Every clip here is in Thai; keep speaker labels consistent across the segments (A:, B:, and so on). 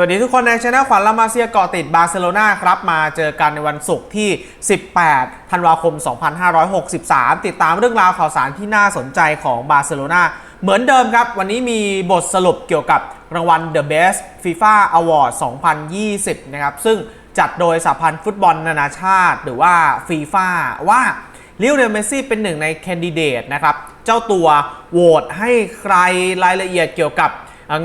A: วัสดีทุกคนในช anel ขวัญละมาเซียเกาะติดบาร์เซโลนาครับมาเจอกันในวันศุกร์ที่ 18 ธันวาคม 2563 ติดตามเรื่องราวข่าวสารที่น่าสนใจของบาร์เซโลนาเหมือนเดิมครับ วันนี้มีบทสรุปเกี่ยวกับรางวัล The Best FIFA Award 2020 นะครับ ซึ่งจัดโดยสหพันธ์ฟุตบอลนานาชาติ หรือว่าฟีฟ่าว่าลิโอเนลเมซี่เป็นหนึ่งในแคนดิเดตนะครับ เจ้าตัวโหวตให้ใครรายละเอียดเกี่ยวกับ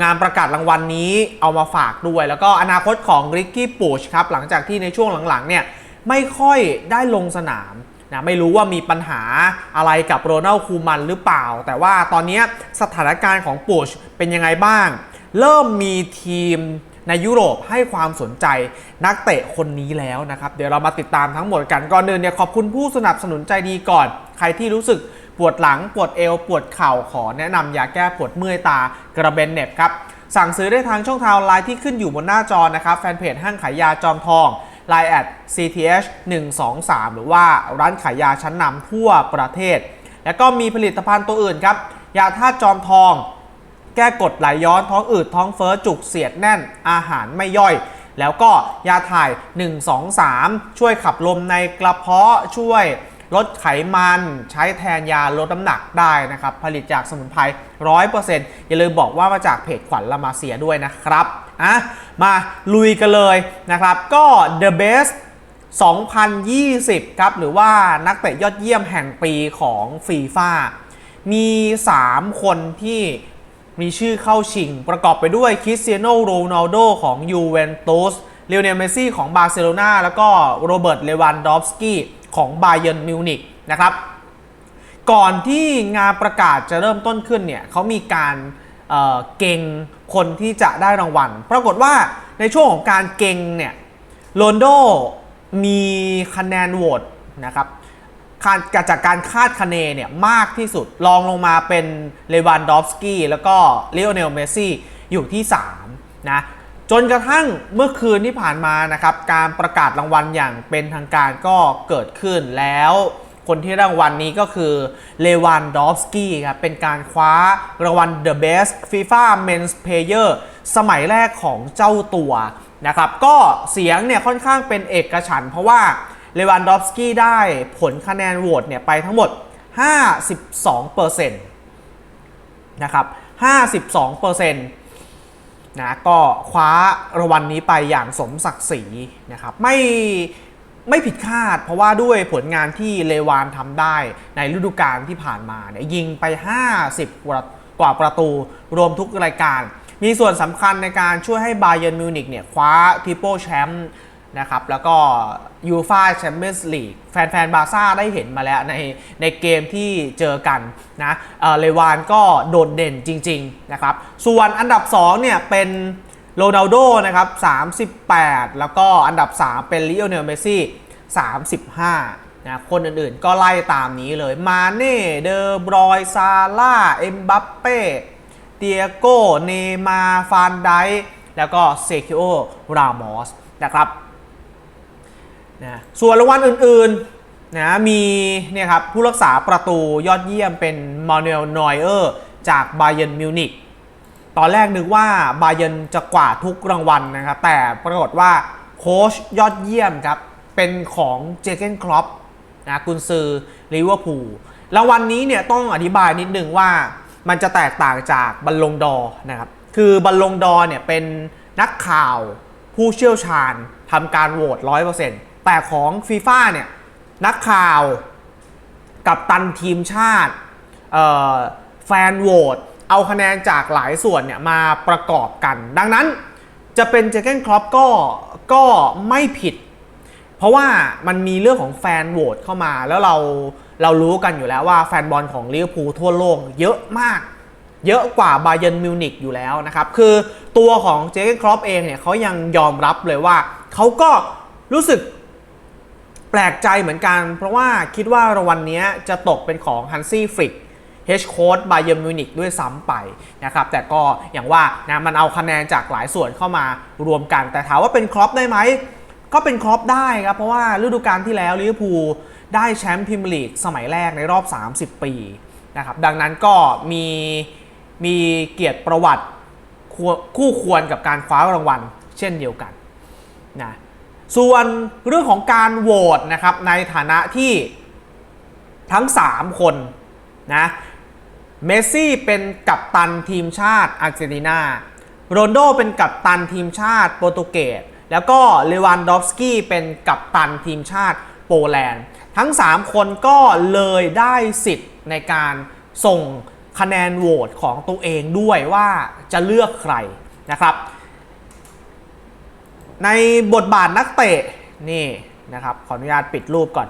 A: งานประกาศรางวัลนนี้เอามาฝากด้วย แล้วก็อนาคตของริกกี้ปูชครับหลังจากที่ในช่วงหลังๆเนี่ยไม่ค่อยได้ลงสนามนะไม่รู้ว่ามีปัญหาอะไรกับโรนัลคูมันหรือเปล่า แต่ว่าตอนนี้สถานการณ์ของปูชเป็นยังไงบ้าง เริ่มมีทีมในยุโรปให้ความสนใจนักเตะคนนี้แล้วนะครับ เดี๋ยวเรามาติดตามทั้งหมดกันก่อนเดินเนี่ยขอบคุณผู้สนับสนุนใจดีก่อน ใครที่รู้สึก ปวดหลังปวดเอว ปวดเข่าขอแนะนำยาแก้ปวดเมื่อยตากระเบนเน็บครับสั่งซื้อได้ทางช่องทางไลน์ที่ขึ้นอยู่บนหน้าจอนะครับแฟนเพจห้างขายยาจอมทอง Line แอด CTH 123หรือว่าร้านขายยาชั้นนำทั่วประเทศ แล้วก็มีผลิตภัณฑ์ตัวอื่นครับ ยาธาตุจอมทอง แก้กดไหลย้อนท้องอืดท้องเฟ้อจุกเสียดแน่นอาหารไม่ย่อย แล้วก็ยาถ่าย 1 2 3 ช่วยขับลมในกระเพาะช่วย ลดไขมันใช้แทนยาลดน้ำหนักได้นะครับ ผลิตจากสมุนไพร100%อย่าลืมบอกว่ามาจากเพจขวัญละมาเซียด้วยนะครับอะมาลุยกันเลยนะครับ ก็ The Best 2020 ครับ หรือว่านักเตะยอดเยี่ยมแห่งปีของฟีฟ่ามี 3 คนที่มีชื่อเข้าชิง ประกอบไปด้วยคริสเตียโนโรนัลโดของยูเวนตุสเลโอเนลเมซี่ของบาร์เซโลนาแล้วก็โรเบิร์ตเลวันดอฟสกี้ ของบาเยิร์นมิวนิกนะครับ ก่อนที่งานประกาศจะเริ่มต้นขึ้นเนี่ยเขามีการเเก่งคนที่จะได้รางวัล ปรากฏว่าในช่วงของการเก่งเนี่ยโรนโดมีคะแนนโหวตนะครับคาดจากการคาดคะเนเนี่ยมากที่สุดรองลงมาเป็นเลวานดอฟสกี้แล้วก็เลโอเนลเมสซี่อยู่ที่ 3 นะ จนกระทั่งเมื่อคืนที่ผ่านมานะครับ การประกาศรางวัลอย่างเป็นทางการก็เกิดขึ้นแล้ว คนที่รางวัลนี้ก็คือเลวานดอฟสกี้ครับเป็นการคว้ารางวัล The Best FIFA Men's Player สมัยแรกของเจ้าตัวนะครับ ก็เสียงเนี่ยค่อนข้างเป็นเอกฉัน เพราะว่าเลวานดอฟสกี้ได้ผลคะแนนโหวตเนี่ยไปทั้งหมด 52%นะครับ 52% นะก็คว้ารางวัลนนี้ไปอย่างสมศักดิ์ศรีนะครับไม่ไม่ผิดคาด เพราะว่าด้วยผลงานที่เลวานทำได้ในฤดูกาลที่ผ่านมาเนี่ยยิงไป 50 กว่ากว่าประตูรวมทุกรายการ มีส่วนสำคัญในการช่วยให้บาเยิร์นมิวนิกเนี่ยคว้าทริปเปิลแชมป์ นะครับ แล้วก็ยูฟาแชมเปี้ยนส์ลีกแฟนๆบาร์ซ่าได้เห็นมาแล้วในในเกมที่เจอกันนะเเลวานก็โดดเด่นจริง ๆ นะครับ ส่วนอันดับ 2 เนี่ย เป็นโรนัลโดนะครับ 38 แล้วก็อันดับ 3 เป็นลิโอเนลเมสซี่35นะคนอื่นๆก็ไล่ตามนี้เลยมาเน่เดอบรอยซาร่าเอ็มบัปเป้เตียโกเนมาฟานไดแล้วก็เซคิโอรามอสนะครับ นะส่วนรางวัลอื่นๆนะมีเนี่ยครับผู้รักษาประตูยอดเยี่ยมเป็นมานูเอลนอยเออร์จากบาเยนมิวนิกตอนแรกนึกว่าบาเย r n จะกวาดทุกรางวัลนะครับ แต่ปรากฏว่าโค้ชยอดเยี่ยมครับ เป็นของเจเกนครอปนะกุนซือลิเวอร์พูลรางวัลนนี้เนี่ยต้องอธิบายนิดนึงว่ามันจะแตกต่างจากบัลลงดอร์นะครับ คือบัลลงดอร์เนี่ยเป็นนักข่าวผู้เชี่ยวชาญทำการโหวต100% แต่ของฟีฟ่าเนี่ยนักข่าวกับตันทีมชาติแฟนโหวตเอาคะแนนจากหลายส่วนเนี่ยมาประกอบกัน ดังนั้นจะเป็นเจเกนครอปก็ก็ไม่ผิด เพราะว่ามันมีเรื่องของแฟนโหวตเข้ามา แล้วเราเรารู้กันอยู่แล้วว่าแฟนบอลของลิเวอร์พูลทั่วโลกเยอะมาก เยอะกว่าบาเย r n m มิวนิกอยู่แล้วนะครับ คือตัวของเจเกนครอปเองเนี่ยเขายังยอมรับเลยว่าเขาก็รู้สึก แปลกใจเหมือนกัน เพราะว่าคิดว่ารางวัลเนี้จะตกเป็นของฮันซี่ฟริกเฮชโค้ดบาเย r n m มิวนิกด้วยซ้ำไปนะครับ แต่ก็อย่างว่านะมันเอาคะแนนจากหลายส่วนเข้ามารวมกัน แต่ถามว่าเป็นครอปได้ไหม ก็เป็นครอปได้ครับ เพราะว่าฤดูกาลที่แล้วลิเวอร์พูลได้แชมป์พรีเมียร์ลีกสมัยแรกในรอบ 30 ปีนะครับดังนั้นก็มีมีเกียรติประวัติคู่ควรกับการคว้ารางวัลเช่นเดียวกันนะ ส่วนเรื่องของการโหวตนะครับในฐานะที่ทั้ง 3 คนนะเมสซี่เป็นกัปตันทีมชาติอาร์เจนตินาโรนโดเป็นกัปตันทีมชาติโปรตุเกสแล้วก็เลวันดอฟสกี้เป็นกัปตันทีมชาติโปแลนด์ ทั้ง 3 คนก็เลยได้สิทธิ์ในการส่งคะแนนโหวตของตัวเองด้วยว่าจะเลือกใครนะครับ ในบทบาทนักเตะนี่นะครับขออนุญาตปิดรูปก่อน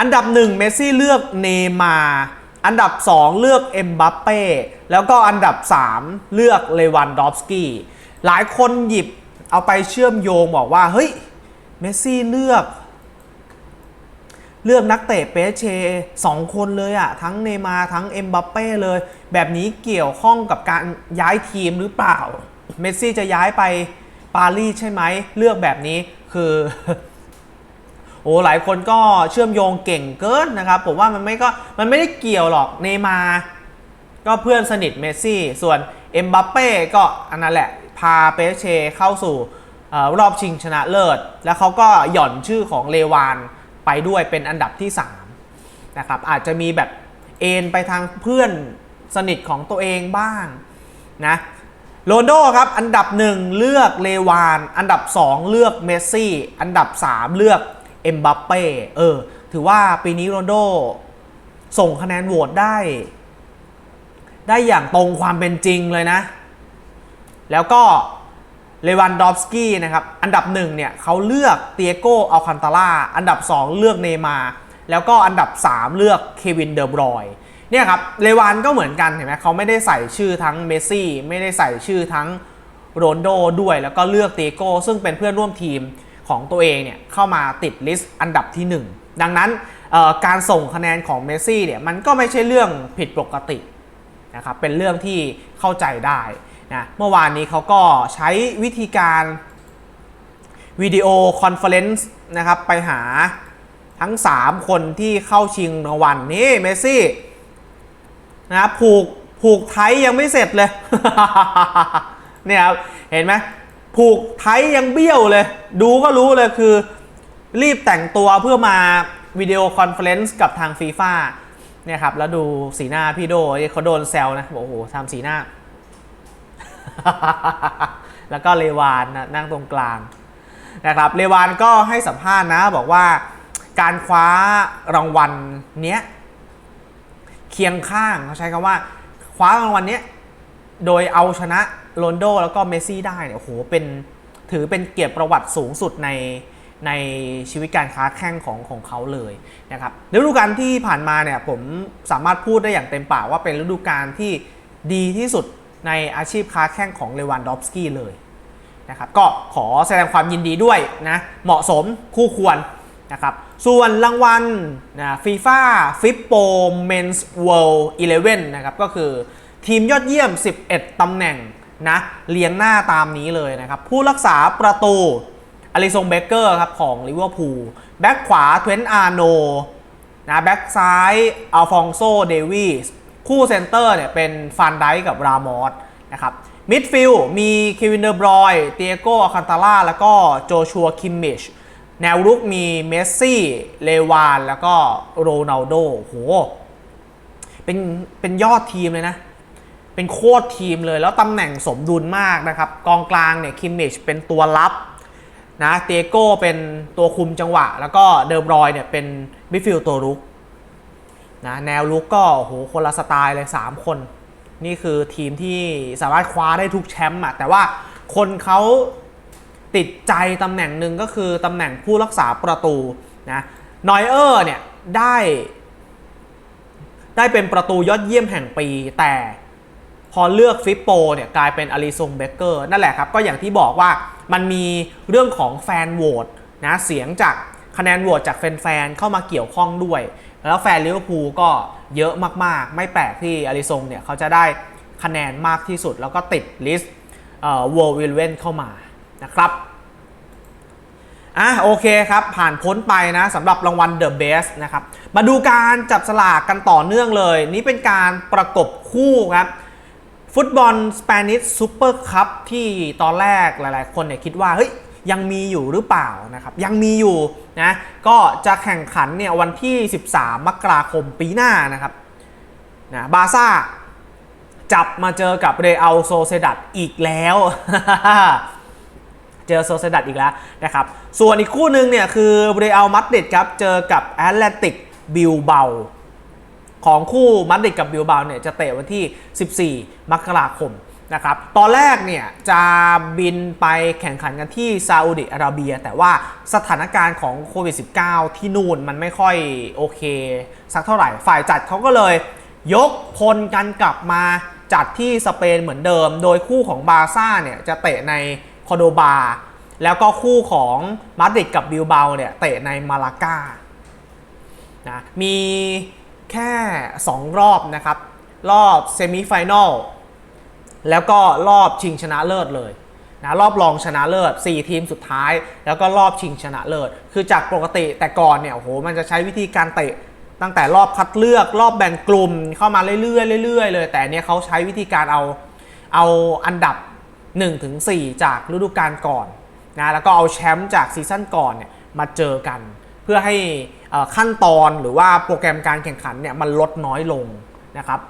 A: อันดับหนึ่งเมสซี่เลือกเนมาอันดับ 2 เลือกเอ็มบัปเป้แล้วก็อันดับ 3 เลือกเลวันดอฟสกี้หลายคนหยิบเอาไปเชื่อมโยงบอกว่า เฮ้ยเมสซี่เลือก เลือกนักเตะเปเชสองคนเลยอะทั้งเนมาร์ทั้งเอ็มบัปเป้เลย แบบนี้เกี่ยวข้องกับการย้ายทีมหรือเปล่า เมสซี่จะย้ายไปปารีสใช่ไหม เลือกแบบนี้คือโอ้หลายคนก็เชื่อมโยงเก่งเกินนะครับ ผมว่ามันไม่ก็มันไม่ได้เกี่ยวหรอกเนมาร์ก็เพื่อนสนิทเมสซี่ ส่วนเอ็มบัปเป้ก็อันนั้นแหละ พาเปเชเข้าสู่อรอบชิงชนะเลิศ แล้วเขาก็หย่อนชื่อของเลวาน ไปด้วยเป็นอันดับที่3นะครับอาจจะมีแบบเอ็นไปทางเพื่อนสนิทของตัวเองบ้างนะโรนโดครับ อันดับ 1 เลือกเลวาน อันดับ 2 เลือกเมสซี่ อันดับ 3 เลือกเอ็มบัปเป้เออ ถือว่าปีนี้โรนโดส่งคะแนนโหวตได้ ได้อย่างตรงความเป็นจริงเลยนะ แล้วก็ เลวันดอฟสกี้นะครับ อันดับหนึ่งเนี่ยเขาเลือกเตียโกอัลคันตาล่าอันดับ 2 เลือกเนมา แล้วก็อันดับ 3 เลือกเควินเดอบรอยเนี่ยครับเลวานก็เหมือนกันเห็นไหมเขาไม่ได้ใส่ชื่อทั้งเมสซี่ไม่ได้ใส่ชื่อทั้งโรนโดด้วย แล้วก็เลือกเตียโกซึ่งเป็นเพื่อนร่วมทีมของตัวเองเนี่ยเข้ามาติดลิสต์อันดับที่ 1 ดังนั้นการส่งคะแนนของเมสซี่เนี่ยมันก็ไม่ใช่เรื่องผิดปกตินะครับเป็นเรื่องที่เข้าใจได้ นะเมื่อวานนี้เขาก็ใช้วิธีการวิดีโอคอนเฟอเรนซ์นะครับไปหาทั้ง 3 คนที่เข้าชิงรางวัลนี่เมสซี่นะผูกผูกไทยยังไม่เสร็จเลย เนี่ยครับเห็นไหมผูกไทยยังเบี้ยวเลย ดูก็รู้เลยคือ รีบแต่งตัวเพื่อมาวิดีโอคอนเฟอเรนซ์กับทางฟีฟ่าเนี่ยครับ แล้วดูสีหน้าพี่โดเขาโดนแซวนะ โอ้โหทำสีหน้า แล้วก็เลวานนั่งตรงกลางนะครับเลวานก็ให้สัมภาษณ์นะบอกว่าการคว้ารางวัลเนี้ยเคียงข้างเขาใช้คำว่า คว้ารางวัลเนี้ยโดยเอาชนะโรนโดแล้วก็เมสซี่ได้เนี่ยโอ้โหเป็นถือเป็นเกียรติประวัติสูงสุดในในชีวิตการค้าแข่งของของเขาเลยนะครับฤดูกาลที่ผ่านมาเนี่ยผมสามารถพูดได้อย่างเต็มปากว่าเป็นฤดูกาลที่ดีที่สุด ในอาชีพค้าแข่งของเลวันดอฟสกี้เลยนะครับก็ขอแสดงความยินดีด้วยนะเหมาะสมคู่ควรนะครับส่วนรางวัลนะฟีฟ่าฟิปโปเมนส์เวิลด์อีเลฟนนะครับก็คือทีมยอดเยี่ยม 11 ตำแหน่งนะเรียงหน้าตามนี้เลยนะครับผู้รักษาประตูอลิซงเบเกอร์ครับของลิเวอร์พูลแบ็กขวาเทวนอาร์โนนะแบ็กซ้ายอัลฟองโซเดวิส คู่เซนเตอร์เนี่ยเป็นฟานไดกับรามอสนะครับมิดฟิลด์มีเควินเดอร์บรอยเตียโกอาคันตาล่าแล้วก็โจชัวคิมมิชแนวรุกมีเมสซี่ เลวาน แล้วก็โรนัลโดโหเป็นเป็นยอดทีมเลยนะ เป็นโคตรทีมเลย แล้วตำแหน่งสมดุลมากนะครับ กองกลางเนี่ยคิมมิชเป็นตัวรับนะเตโก้เป็นตัวคุมจังหวะ แล้วก็เดอร์บรอยเนี่ยเป็นมิดฟิลด์ตัวรุก นะแนวลุกก็โหคนละสไตล์เลย 3 คน นี่คือทีมที่สามารถคว้าได้ทุกแชมป์อะแต่ว่าคนเขาติดใจตำแหน่งหนึ่งก็คือตำแหน่งผู้รักษาประตูนะนอยเออร์เนี่ยได้ได้เป็นประตูยอดเยี่ยมแห่งปี แต่พอเลือกฟิปโปเนี่ยกลายเป็นอลิซงเบเกอร์นั่นแหละครับ ก็อย่างที่บอกว่ามันมีเรื่องของแฟนโหวตนะเสียงจากคะแนนโหวตจากแฟนๆเข้ามาเกี่ยวข้องด้วย แล้วแฟนลิเวอร์พูลก็เยอะมากๆ ไม่แปลกที่อลิซงเนี่ยเขาจะได้คะแนนมากที่สุด แล้วก็ติดลิสต์เอ่อ World w i l l e n เข้ามานะครับอะโอเคครับ ผ่านพ้นไปนะสำหรับรางวัล The Best นะครับ มาดูการจับสลากกันต่อเนื่องเลย นี่เป็นการประกบคู่ครับ ฟุตบอลสเปนิชซูเปอร์คัพที่ตอนแรกหลายๆ คนเนี่ยคิดว่า เฮ้ย ยังมีอยู่หรือเปล่านะครับยังมีอยู่นะก็จะแข่งขันเนี่ยวันที่ 13 มกราคมปีหน้านะครับนะบาซ่าจับมาเจอกับเรอัลโซเซดัดอีกแล้ว เจอโซเซดัดอีกแล้วนะครับ ส่วนอีกคู่หนึ่งเนี่ยคือเรอัลมาดริดครับเจอกับแอตเลติกบิลเบาของคู่มาดริดกับบิลเบาเนี่ยจะเตะวันที่ 14 มกราคม นะครับ ตอนแรกเนี่ยจะบินไปแข่งขันกันที่ซาอุดิอาระเบีย แต่ว่าสถานการณ์ของโควิด -19 ที่นู่นมันไม่ค่อยโอเค สักเท่าไหร่ ฝ่ายจัดเขาก็เลย ยกพลกันกลับมาจัดที่สเปนเหมือนเดิม โดยคู่ของบาร์ซ่าเนี่ยจะเตะในคอโดบา แล้วก็คู่ของมาดริดกับบิลเบาเนี่ยเตะในมาลากานะมีแค่ 2 รอบนะครับ รอบเซมิไฟแนล แล้วก็รอบชิงชนะเลิศเลยนะรอบรองชนะเลิศ 4 ทีมสุดท้าย แล้วก็รอบชิงชนะเลิศ คือจากปกติแต่ก่อนเนี่ยโอ้โหมันจะใช้วิธีการเตะตั้งแต่รอบคัดเลือก รอบแบ่งกลุ่มเข้ามาเรื่อยๆเรื่อยๆเลย แต่เนี่ยเขาใช้วิธีการเอาเอาอันดับ 1-4 จากฤดูกาลก่อนนะแล้วก็เอาแชมป์จากซีซั่นก่อนเนี่ยมาเจอกัน เพื่อให้ขั้นตอนหรือว่าโปรแกรมการแข่งขันเนี่ยมันลดน้อยลงนะครับ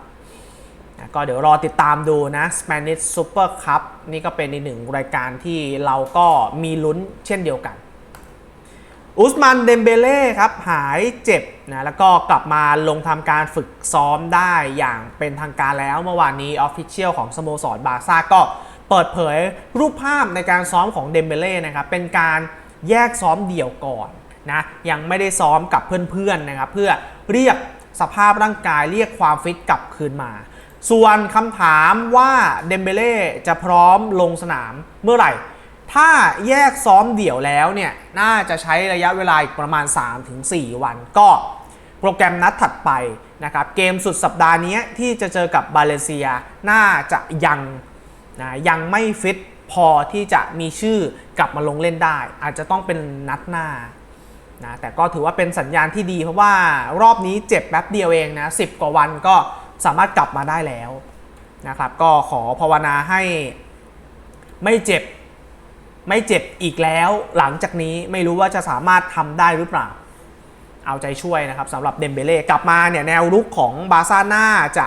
A: ก็เดี๋ยวรอติดตามดูนะ Spanish Super Cup นี่ก็เป็นอีกหนึ่งรายการที่เราก็มีลุ้นเช่นเดียวกัน อุสมันเดมเบเล่ครับหายเจ็บนะแล้วก็กลับมาลงทำการฝึกซ้อมได้อย่างเป็นทางการแล้วเมื่อวานนี้ออฟฟิเชียลของสโมสรบาร์ซ่าก็เปิดเผยรูปภาพในการซ้อมของเดมเบเล่นะครับเป็นการแยกซ้อมเดี่ยวก่อนนะยังไม่ได้ซ้อมกับเพื่อนๆนะครับเพื่อเรียกสภาพร่างกายเรียกความฟิตกลับคืนมา ส่วนคำถามว่าเดมเบเล่จะพร้อมลงสนามเมื่อไหร่ ถ้าแยกซ้อมเดี่ยวแล้วเนี่ยน่าจะใช้ระยะเวลาอีกประมาณ 3-4 วัน ก็โปรแกรมนัดถัดไปนะครับเกมสุดสัปดาห์นี้ที่จะเจอกับบาเลเซียน่าจะยังนะยังไม่ฟิตพอที่จะมีชื่อกลับมาลงเล่นได้ อาจจะต้องเป็นนัดหน้านะแต่ก็ถือว่าเป็นสัญญาณที่ดีเพราะว่ารอบนี้เจ็บแป๊บเดียวเองนะ10 กว่าวันก็ สามารถกลับมาได้แล้วนะครับก็ขอภาวนาให้ไม่เจ็บไม่เจ็บอีกแล้วหลังจากนี้ไม่รู้ว่าจะสามารถทำได้หรือเปล่า เอาใจช่วยนะครับสำหรับเดมเบเล่กลับมาเนี่ยแนวรุกของบาซ่าน่าจะ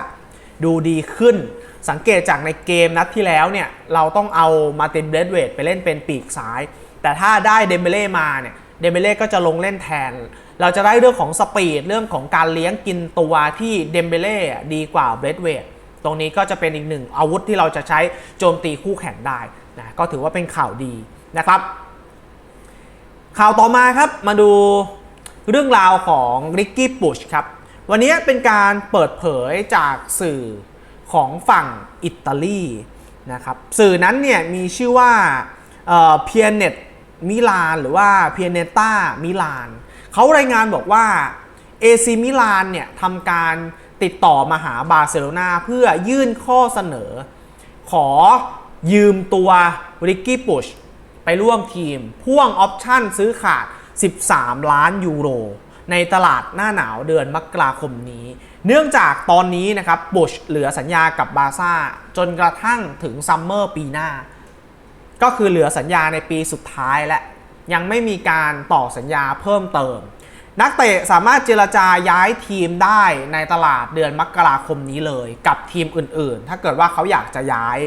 A: ดูดีขึ้น สังเกตจากในเกมนัดที่แล้วเนี่ยเราต้องเอามาเตนเบรดเวดไปเล่นเป็นปีกซ้าย แต่ถ้าได้เดมเบเล่มาเนี่ย เดมเบเล่ก็จะลงเล่นแทน เราจะได้เรื่องของสปีดเรื่องของการเลี้ยงกินตัวที่เดมเบเล่ดีกว่าเบรดเวดตรงนี้ก็จะเป็นอีกหนึ่งอาวุธที่เราจะใช้โจมตีคู่แข่งได้นะก็ถือว่าเป็นข่าวดีนะครับ ข่าวต่อมาครับมาดูเรื่องราวของริกกี้ปุชครับวันนี้เป็นการเปิดเผยจากสื่อของฝั่งอิตาลีนะครับสื่อนั้นเนี่ยมีชื่อว่าเพียเน็ต มิลานหรือว่าเพียเนต้ามิลานเขารายงานบอกว่าเอซีมิลานเนี่ยทำการติดต่อมาหาบาร์เซโลนาเพื่อยื่นข้อเสนอ ขอยืมตัวริกกี้ปุชไปร่วมทีม พ่วงออปชั่นซื้อขาด 13 ล้านยูโร ในตลาดหน้าหนาวเดือนมกราคมนี้ เนื่องจากตอนนี้นะครับบุชเหลือสัญญากับบาร์ซ่าจนกระทั่งถึงซัมเมอร์ปีหน้า ก็คือเหลือสัญญาในปีสุดท้ายและ ยังไม่มีการต่อสัญญาเพิ่มเติม นักเตะสามารถเจรจาย้ายทีมได้ในตลาดเดือนมกราคมนี้เลย กับทีมอื่นๆ ถ้าเกิดว่าเขาอยากจะย้าย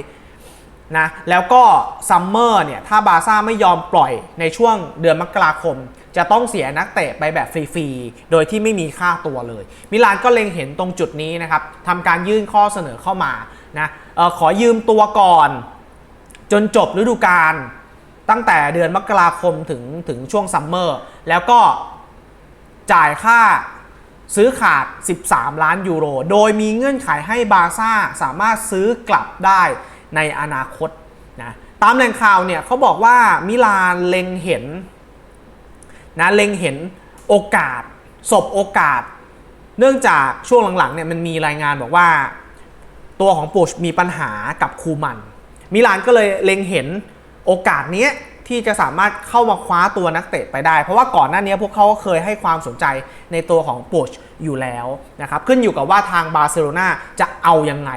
A: นะแล้วก็ซัมเมอร์เนี่ยถ้าบาร์ซ่าไม่ยอมปล่อยในช่วงเดือนมกราคม จะต้องเสียนักเตะไปแบบฟรีๆ โดยที่ไม่มีค่าตัวเลย มิลานก็เล็งเห็นตรงจุดนี้นะครับทำการยื่นข้อเสนอเข้ามานะออขอยืมตัวก่อน จนจบฤดูกาลตั้งแต่เดือนมกราคมถึงถึงช่วงซัมเมอร์ แล้วก็จ่ายค่าซื้อขาด 13 ล้านยูโร โดยมีเงื่อนไขให้บาซ่าสามารถซื้อกลับได้ในอนาคตนะตามแหล่งข่าวเนี่ยเขาบอกว่ามิลานเล็งเห็นนะเล็งเห็นโอกาสสบโอกาส เนื่องจากช่วงหลังๆเนี่ยมันมีรายงานบอกว่า ตัวของปุชมีปัญหากับคูมัน มิลานก็เลยเล็งเห็นโอกาสนี้ที่จะสามารถเข้ามาคว้าตัวนักเตะไปได้ เพราะว่าก่อนหน้านี้พวกเขาก็เคยให้ความสนใจในตัวของปุชอยู่แล้วนะครับขึ้นอยู่กับว่าทางบาร์เซโลนาจะเอายังไง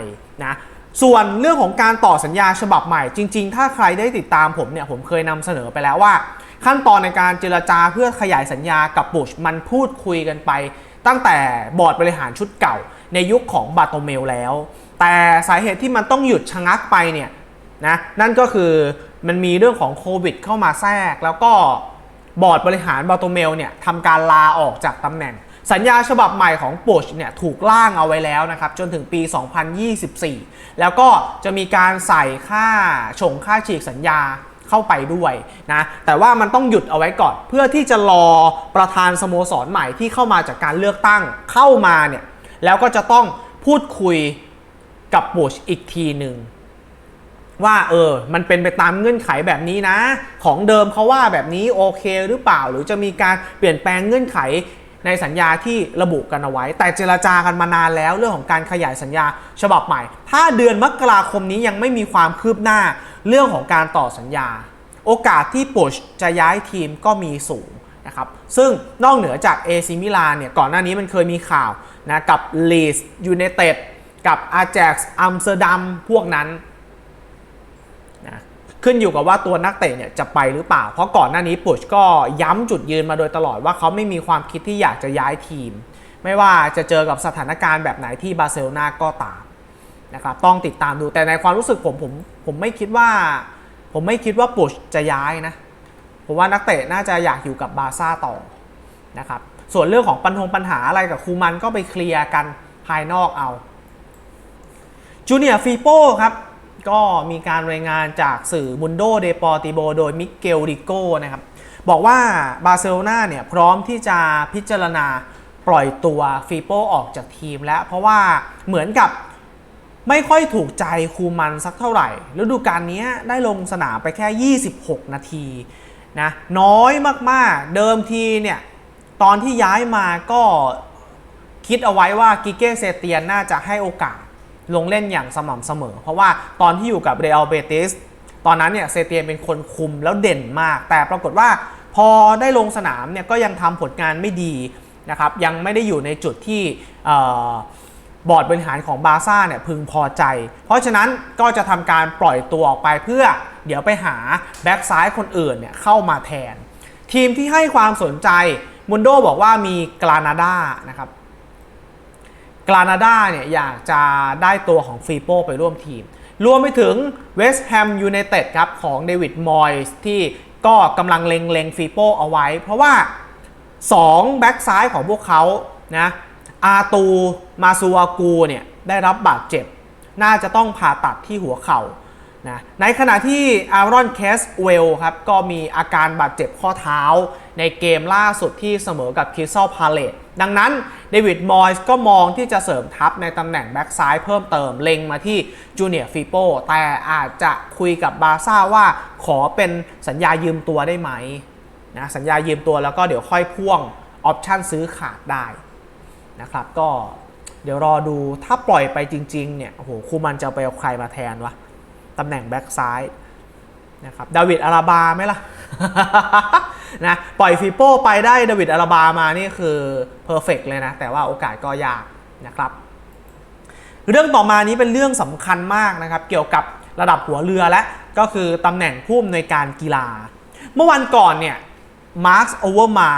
A: นะส่วนเรื่องของการต่อสัญญาฉบับใหม่จริง ๆ ถ้าใครได้ติดตามผมเนี่ยผมเคยนำเสนอไปแล้วว่า ขั้นตอนในการเจรจาเพื่อขยายสัญญากับปุชมันพูดคุยกันไป ตั้งแต่บอร์ดบริหารชุดเก่า ในยุคของบาโตเมลแล้ว แต่สาเหตุที่มันต้องหยุดชะงักไปเนี่ย นะนั่นก็คือมันมีเรื่องของโควิดเข้ามาแทรก แล้วก็บอร์ดบริหารบาโตเมลเนี่ยทำการลาออกจากตำแหน่ง สัญญาฉบับใหม่ของปุชเนี่ยถูกล่างเอาไว้แล้วนะครับจนถึงปี 2024 แล้วก็จะมีการใส่ค่าชงค่าฉีกสัญญาเข้าไปด้วยนะแต่ว่ามันต้องหยุดเอาไว้ก่อน เพื่อที่จะรอประธานสโมสรใหม่ที่เข้ามาจากการเลือกตั้งเข้ามาเนี่ยแล้วก็จะต้องพูดคุยกับบุชอีกทีหนึ่ง ว่าเออ มันเป็นไปตามเงื่อนไขแบบนี้นะ ของเดิมเขาว่าแบบนี้โอเคหรือเปล่า หรือจะมีการเปลี่ยนแปลงเงื่อนไขในสัญญาที่ระบุกันเอาไว้ แต่เจรจากันมานานแล้วเรื่องของการขยายสัญญาฉบับใหม่ ถ้าเดือนมกราคมนี้ยังไม่มีความคืบหน้าเรื่องของการต่อสัญญา โอกาสที่ปุชจะย้ายทีมก็มีสูงนะครับซึ่งนอกเหนือจากเอซิมิลานเนี่ยก่อนหน้านี้มันเคยมีข่าวนะกับลีสยูไนเต็ดกับอาแจ็กซ์อัมสเตอร์ดัมพวกนั้น ขึ้นอยู่กับว่าตัวนักเตะเนี่ยจะไปหรือเปล่า เพราะก่อนหน้านี้ปุชก็ย้ำจุดยืนมาโดยตลอดว่าเขาไม่มีความคิดที่อยากจะย้ายทีม ไม่ว่าจะเจอกับสถานการณ์แบบไหนที่บาร์เซโลนาก็ตามนะครับต้องติดตามดูแต่ในความรู้สึกผมผมผมไม่คิดว่า ผมไม่คิดว่าปุชจะย้ายนะผมว่านักเตะน่าจะอยากอยู่กับบาร์ซ่าต่อนะครับส่วนเรื่องของปัญหาปัญหาอะไรกับคูมันก็ไปเคลียร์กันภายนอกเอาจูเนียร์ฟีโป้ครับ ก็มีการรายงานจากสื่อมุนโดเดปอติโบโดยมิเกลริโก้นะครับ บอกว่าบาร์เซโลนาเนี่ยพร้อมที่จะพิจารณาปล่อยตัวฟีโปออกจากทีมแล้ว เพราะว่าเหมือนกับไม่ค่อยถูกใจคูมันสักเท่าไหร่ฤดูกาลนี้ได้ลงสนามไปแค่ 26 นาทีนะน้อยมากๆ เดิมทีเนี่ยตอนที่ย้ายมาก็คิดเอาไว้ว่ากิเก้เซเตียนน่าจะให้โอกาส ลงเล่นอย่างสม่ำเสมอ เพราะว่าตอนที่อยู่กับเรอัลเบติสตอนนั้นเนี่ยเซเตียนเป็นคนคุมแล้วเด่นมาก แต่ปรากฏว่าพอได้ลงสนามเนี่ยก็ยังทำผลงานไม่ดีนะครับยังไม่ได้อยู่ในจุดที่บอร์ดบริหารของบาร์ซ่าเนี่ยพึงพอใจ เพราะฉะนั้นก็จะทำการปล่อยตัวออกไปเพื่อเดี๋ยวไปหาแบ็กซ้ายคนอื่นเนี่ยเข้ามาแทน ทีมที่ให้ความสนใจมุนโดบอกว่ามีกรานาดานะครับ กรานาดาเนี่ยอยากจะได้ตัวของฟีโป้ไปร่วมทีม รวมไปถึงเวสต์แฮมยูไนเต็ดครับของเดวิดมอยส์ที่ก็กำลังเล็งเลงฟีโป้เอาไว้ เพราะว่า 2 แบ็กซ้ายของพวกเขานะอาตูมาซูอากูเนี่ยได้รับบาดเจ็บ น่าจะต้องผ่าตัดที่หัวเข่านะในขณะที่อารอนแคสเวลครับก็มีอาการบาดเจ็บข้อเท้า ในเกมล่าสุดที่เสมอกับคิสตัลพาเลตดังนั้นเดวิดมอยส์ก็มองที่จะเสริมทัพในตำแหน่งแบ็กซ้ายเพิ่มเติมเล็งมาที่จูเนียร์ฟีโปแต่อาจจะคุยกับบาซ่าว่าขอเป็นสัญญายืมตัวได้ไหมนะสัญญายืมตัวแล้วก็เดี๋ยวค่อยพ่วงออปชั่นซื้อขาดได้นะครับก็เดี๋ยวรอดูถ้าปล่อยไปจริงๆเนี่ยโอ้โหคูมันจะไปเอาใครมาแทนวะตำแหน่งแบ็กซ้ายนะครับดาวิดอาราบาไหมล่ะ นะปล่อยฟีโป้ไปได้ดาวิดอาราบามานี่คือเพอร์เฟกเลยนะ แต่ว่าโอกาสก็ยากนะครับ เรื่องต่อมานี้เป็นเรื่องสำคัญมากนะครับ เกี่ยวกับระดับหัวเรือและก็คือตำแหน่งผู้อำนวยการกีฬา เมื่อวันก่อนเนี่ยมาร์คโอเวอร์มา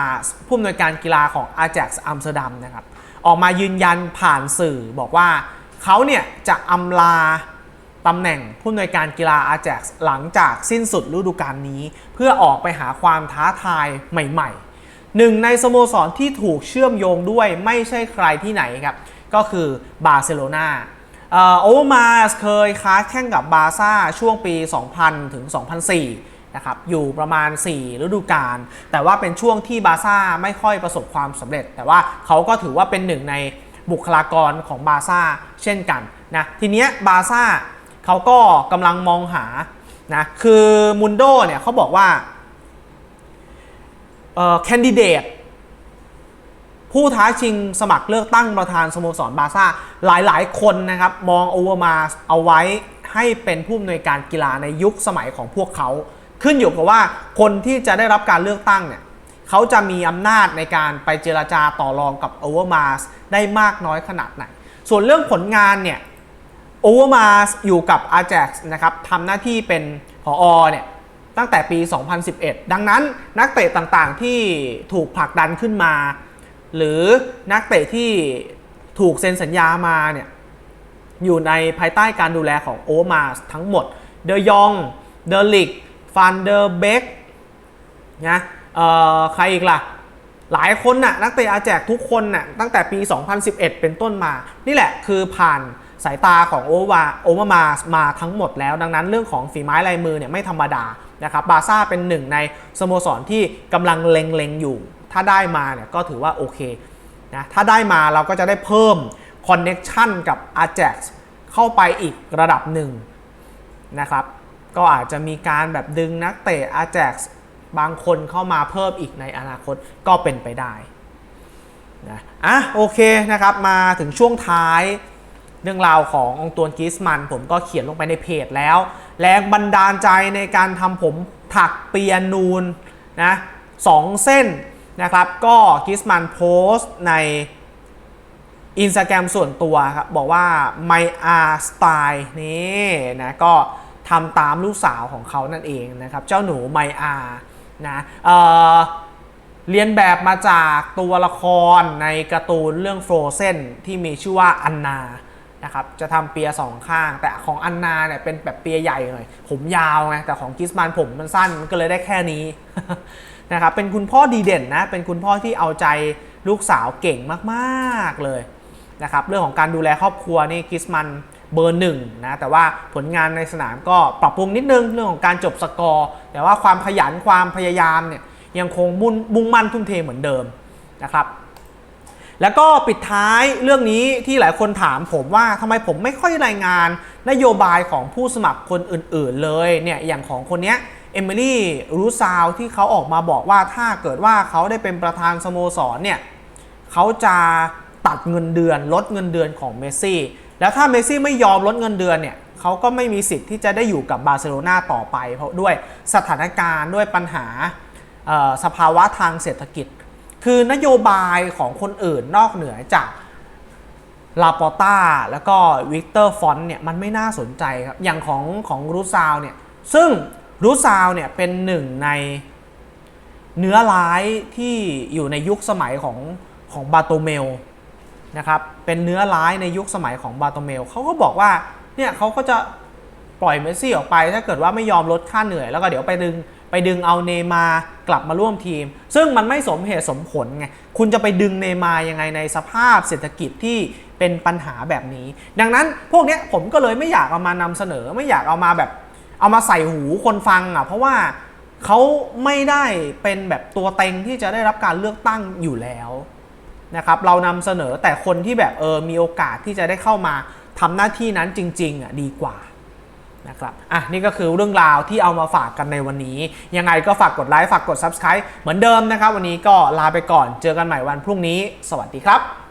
A: ผู้อำนวยการกีฬาของ a j a x อัมสเตอร์ดัมนะครับ ออกมายืนยันผ่านสื่อบอกว่าเขาเนี่ยจะอำลา ตำแหน่งผู้อำนวยการกีฬา a j a x หลังจากสิ้นสุดฤดูกาลนี้ เพื่อออกไปหาความท้าทายใหม่ๆ หนึ่งในสโมสรที่ถูกเชื่อมโยงด้วยไม่ใช่ใครที่ไหนครับ ก็คือบาร์เซโลนาโอมาสเคยค้าแข่งกับบาซ่าช่วงปี 2000 ถึง 2004 นะครับ อยู่ประมาณ 4 ฤดูกาล แต่ว่าเป็นช่วงที่บาซ่าไม่ค่อยประสบความสำเร็จ แต่ว่าเขาก็ถือว่าเป็นหนึ่งในบุคลากรของบาซ่าเช่นกันนะ ทีเนี้ยบาซ่า เขาก็กำลังมองหานะคือมุนโดเนี่ยเขาบอกว่าแคนดิเดตผู้ท้าชิงสมัครเลือกตั้งประธานสโมสรบาร์ซ่าหลายๆ คนนะครับมองโอเวอร์มาเอาไว้ให้เป็นผู้อำนวยการกีฬาในยุคสมัยของพวกเขา ขึ้นอยู่กับว่าคนที่จะได้รับการเลือกตั้งเนี่ยเขาจะมีอำนาจในการไปเจราจาต่อรองกับโอเวอร์มาได้มากน้อยขนาดไหน ส่วนเรื่องผลงานเนี่ย โอเวอร์มาอยู่กับ a j a x นะครับทำหน้าที่เป็นผออเนี่ยตั้งแต่ปี 2011 ดังนั้นนักเตะต่างๆที่ถูกผลักดันขึ้นมา หรือนักเตะที่ถูกเซ็นสัญญามาเนี่ยอยู่ในภายใต้การดูแลของโอมาสทั้งหมด เดยองเดลิกฟันเดอร์เบกนะเอ่อใครอีกล่ะ หลายคนน่ะนักเตะอาแจกทุกคนน่ะตั้งแต่ปี 2011 เป็นต้นมา นี่แหละคือผ่าน สายตาของโอวาโอมามามาทั้งหมดแล้ว ดังนั้นเรื่องของฝีไม้ลายมือเนี่ยไม่ธรรมดานะครับบาซ่าเป็นหนึ่งในสโมสรที่กำลังเล็งๆอยู่ ถ้าได้มาเนี่ยก็ถือว่าโอเคนะถ้าได้มาเราก็จะได้เพิ่มคอนเน็ชันกับ a j a x เข้าไปอีกระดับหนึ่งนะครับก็อาจจะมีการแบบดึงนักเตะ a j a x บางคนเข้ามาเพิ่มอีกในอนาคตก็เป็นไปได้นะอะโอเคนะครับมาถึงช่วงท้าย เรื่องราวขององตวนกิสมัน ผมก็เขียนลงไปในเพจแล้ว แรงบันดาลใจในการทำผมถักเปียนูนนะสองเส้นนะครับ ก็กิสมันโพสต์ในอินสตาแกรมส่วนตัวครับ บอกว่า my art style นี่นะก็ทำตามลูกสาวของเขานั่นเองนะครับ เจ้าหนู my art นะเออเรียนแบบมาจากตัวละครในการ์ตูนเรื่อง Frozen ที่มีชื่อว่าอันนา นะครับจะทำเปียสองข้าง แต่ของอันนาเนี่ยเป็นแบบเปียใหญ่หน่อยผมยาวไงแต่ของกิสมันผมมันสั้นมันก็เลยได้แค่นี้นะครับเป็นคุณพ่อดีเด่นนะเป็นคุณพ่อที่เอาใจลูกสาวเก่งมากๆเลยนะครับเรื่องของการดูแลครอบครัวนี่กิสมันเบอร์หนึ่งนะแต่ว่าผลงานในสนามก็ปรับปรุงนิดนึงเรื่องของการจบสกอร์ แต่ว่าความขยันความพยายามเนี่ยยังคงมุ่งมั่นทุ่มเทเหมือนเดิมนะครับ แล้วก็ปิดท้ายเรื่องนี้ที่หลายคนถามผมว่าทำไมผมไม่ค่อยรายงานนโยบายของผู้สมัครคนอื่น ๆ เลยเนี่ยอย่างของคนเนี้ยเอมิลี่รูซาวที่เขาออกมาบอกว่าถ้าเกิดว่าเขาได้เป็นประธานสโมสรเนี่ยเขาจะตัดเงินเดือนลดเงินเดือนของเมสซี่แล้วถ้าเมสซี่ไม่ยอมลดเงินเดือนเนี่ยเขาก็ไม่มีสิทธิ์ที่จะได้อยู่กับบาร์เซโลนาต่อไป เพราะด้วยสถานการณ์ด้วยปัญหาสภาวะทางเศรษฐกิจ คือนโยบายของคนอื่นนอกเหนือจากลาปอต้าแล้วก็วิกเตอร์ฟอนเนี่ยมันไม่น่าสนใจครับ อย่างของของรูซาวเนี่ยซึ่งรูซาวเนี่ยเป็นหนึ่งในเนื้อร้ายที่อยู่ในยุคสมัยของของบาโตเมลนะครับเป็นเนื้อร้ายในยุคสมัยของบาโตเมลเขาก็บอกว่าเนี่ยเขาก็จะปล่อยเมสซี่ออกไป ถ้าเกิดว่าไม่ยอมลดค่าเหนื่อยแล้วก็เดี๋ยวไปดึง ไปดึงเอาเนยมากลับมาร่วมทีม ซึ่งมันไม่สมเหตุสมผลไงคุณจะไปดึงเนยมายังไงในสภาพเศรษฐกิจที่เป็นปัญหาแบบนี้ ดังนั้นพวกเนี้ยผมก็เลยไม่อยากเอามานำเสนอ ไม่อยากเอามาแบบ เอามาใส่หูคนฟังอะเพราะว่าเขาไม่ได้เป็นแบบตัวเต็งที่จะได้รับการเลือกตั้งอยู่แล้วนะครับเรานำเสนอแต่คนที่แบบเออมีโอกาสที่จะได้เข้ามาทำหน้าที่นั้นจริงๆอะดีกว่า นะครับอะนี่ก็คือเรื่องราวที่เอามาฝากกันในวันนี้ ยังไงก็ฝากกดไลค์ฝากกด Subscribe เหมือนเดิมนะครับ วันนี้ก็ลาไปก่อนเจอกันใหม่วันพรุ่งนี้ สวัสดีครับ